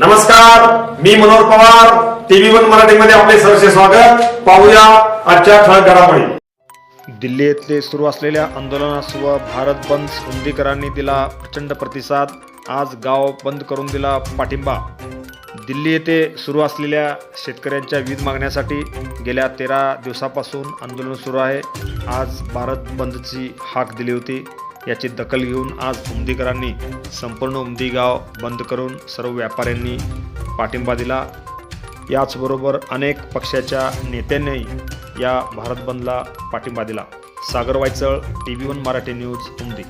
नमस्कार मी Manohar Pawar TV one मराठीमध्ये आपले सहर्ष स्वागत. पाहूया आजच्या ठळक घडामोडी. दिल्ली येथे सुरू असलेल्या आंदोलनास व भारत बंद हुंदीकरांनी दिला प्रचंड प्रतिसाद. आज गाव बंद करून दिला पाठिंबा. दिल्ली येथे सुरू असलेल्या शेतकऱ्यांच्या वीज मागण्यासाठी गेल्या तेरा दिवसापासून आंदोलन सुरू आहे. आज भारत बंदची हाक दिली होती. याची दखल घेऊन आज उमदीकरांनी संपूर्ण उमदी गाव बंद करून सर्व व्यापाऱ्यांनी पाठिंबा दिला. याचबरोबर अनेक पक्षाच्या नेत्यांनी या भारत बंदला पाठिंबा दिला. Sagar Vaychal T V one Marathi news Umdi.